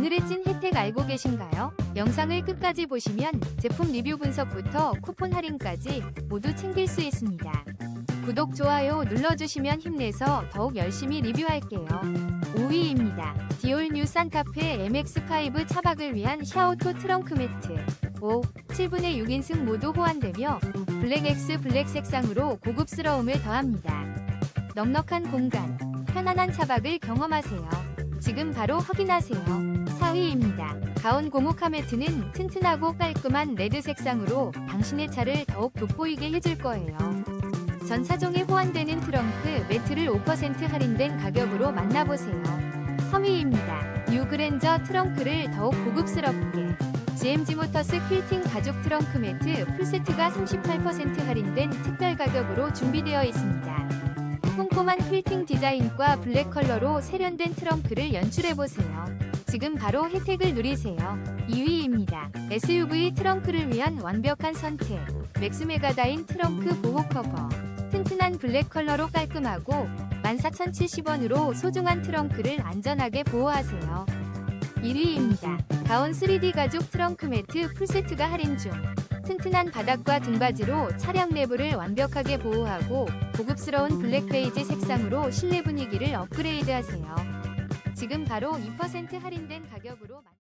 오늘의 찐 혜택 알고 계신가요? 영상을 끝까지 보시면 제품 리뷰 분석부터 쿠폰 할인까지 모두 챙길 수 있습니다. 구독, 좋아요 눌러주시면 힘내서 더욱 열심히 리뷰할게요. 5위입니다. 디올 뉴 산타페 MX5 차박을 위한 샤오토 트렁크 매트. 5. 7분의 6인승 모두 호환되며 블랙X 블랙 색상으로 고급스러움을 더합니다. 넉넉한 공간, 편안한 차박을 경험하세요. 지금 바로 확인하세요. 4위입니다. 가온 고무카 매트는 튼튼하고 깔끔한 레드 색상으로 당신의 차를 더욱 돋보이게 해줄 거예요. 전 차종에 호환되는 트렁크 매트를 5% 할인된 가격으로 만나보세요. 3위입니다. 뉴 그랜저 트렁크를 더욱 고급스럽게 GMG 모터스 퀼팅 가죽 트렁크 매트 풀세트가 38% 할인된 특별 가격으로 준비되어 있습니다. 꼼꼼한 퀼팅 디자인과 블랙 컬러로 세련된 트렁크를 연출해보세요. 지금 바로 혜택을 누리세요. 2위입니다. SUV 트렁크를 위한 완벽한 선택. 맥스메가다인 트렁크 보호 커버. 튼튼한 블랙 컬러로 깔끔하고 14,070원으로 소중한 트렁크를 안전하게 보호하세요. 1위입니다. 가온 3D 가죽 트렁크 매트 풀세트가 할인 중. 튼튼한 바닥과 등받이로 차량 내부를 완벽하게 보호하고 고급스러운 블랙 베이지 색상으로 실내 분위기를 업그레이드하세요. 지금 바로 2% 할인된 가격으로 만-